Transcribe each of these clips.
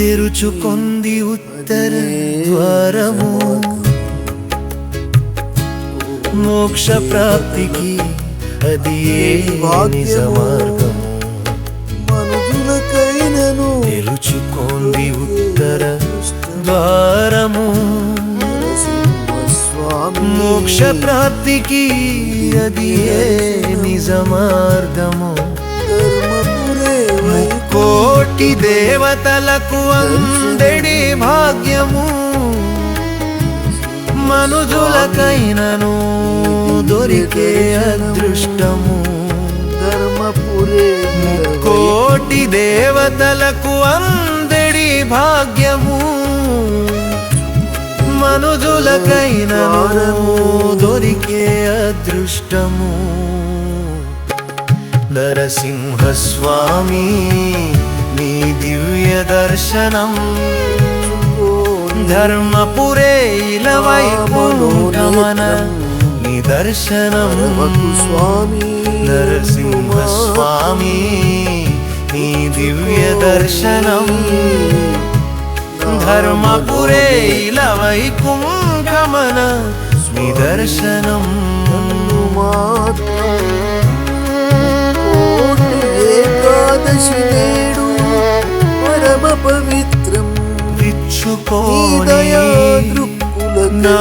తెరుచుకొంది ఉత్తర ద్వారము. మోక్ష ప్రాప్తికి అది ఏ నిజ మార్గము మనుజులకైనను తెరుచుకోంది ఉత్తర ద్వారము. మోక్ష ప్రాప్తికి అది ఏ నిజ మార్గము ధర్మపురే కోటి దేవతలకు అందడి భాగ్యము. మనుజులకైనను దొరికే అదృష్టము. ధర్మపురే కోటి దేవతలకు అందడి భాగ్యము. మనుజులకైనను దొరికే అదృష్టము. నరసింహస్వామి दिव्यदर्शनम्। धर्मपुरे ओ धर्मपुरेलवै नमन निदर्शनं स्वामी नरसिंहस्वामी हि दिव्यदर्शनम्। धर्मपुरे लवै पुंकमनं निदर्शनम्। దయా విచ్చుకోని దృక్కులకు నా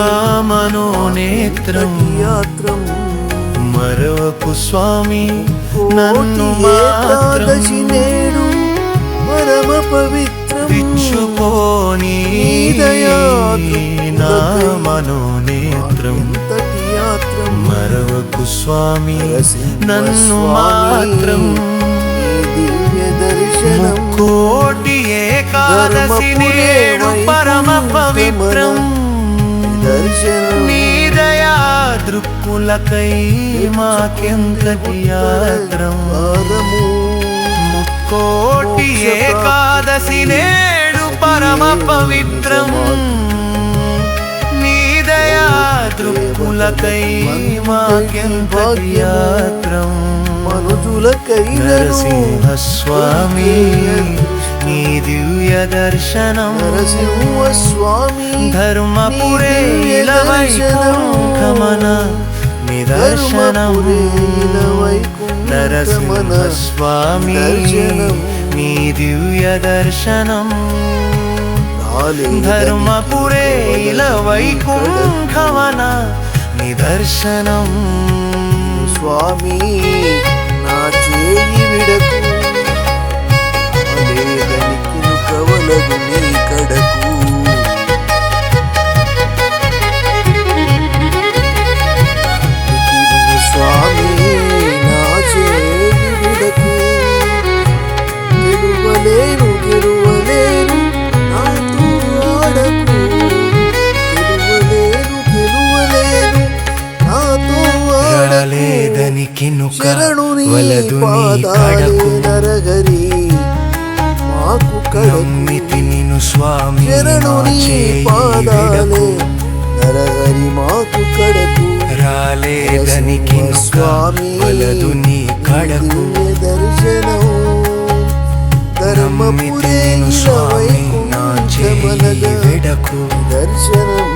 మనోనేత్రం యాత్రం మరవకు స్వామి నన్ను మాత్రం ఏకాదశి నేడు పరమ పవిత్రం దయాద్రు నా మనోనేత్రం మరవకు స్వామి నన్ను మాత్రం దివ్య దర్శనం. కోటి ఏకాదశి నేడు పరమ పవిత్రం నీ దయా దృక్కులకై మాకెంతటి యాత్రం పరము కోటి ఏకాదశి నేడు పరమ పవిత్రం నీ దయా దృక్కులకై మాకెంతటి యాత్రం మనుజులకైనను నరసింహస్వామి. నీ దివ్య దర్శనం. నరసింహ స్వామి ధర్మపురే నీ దివ్య వైకుంఠమన నిదర్శనం. నరసింహస్వామి దర్శనం. నీ దివ్య దర్శనం. ధర్మపురే వైకుంఠమన నిదర్శనం. స్వామి నా చేయి విడకు. రాలేదని స్వామి వలదు నీ కడకు దివ్య దర్శనం నమ్మితి ధర్మపురే స్వామి నా చేయి విడకు దర్శనం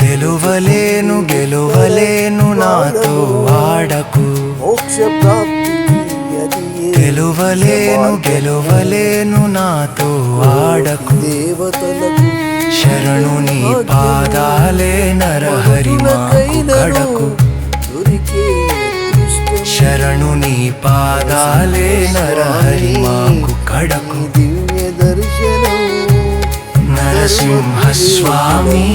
తెలువలేను గెలువలేను నాతో ఆడకు మోక్ష ప్రాప్తికి తెలువలేను గెలువలేను నాతో ఆడకు దేవతలకు శరణు నీ పాదాలే నరహరి కడకు. శరణు నీ పాదాలే నరహరి మాకు కడకు. దివ్య దర్శనం. నరసింహస్వామి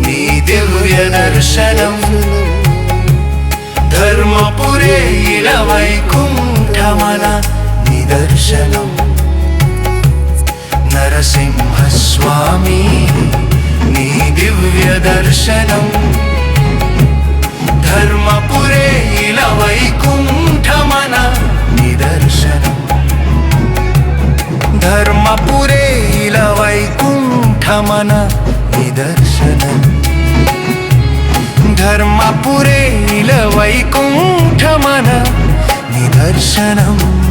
నీ దివ్య దర్శనం. ధర్మపురే ఇల వైకుంఠమన నిదర్శనం. నరసింహస్వామి నీ దివ్య దర్శనం. ధర్మపురే ఇల వైకుంఠమన నిదర్శనం. ధర్మపురే ఇల వైకుంఠమన నిదర్శనం. ధర్మపురే ఇల వైకుంఠమన నిదర్శనం.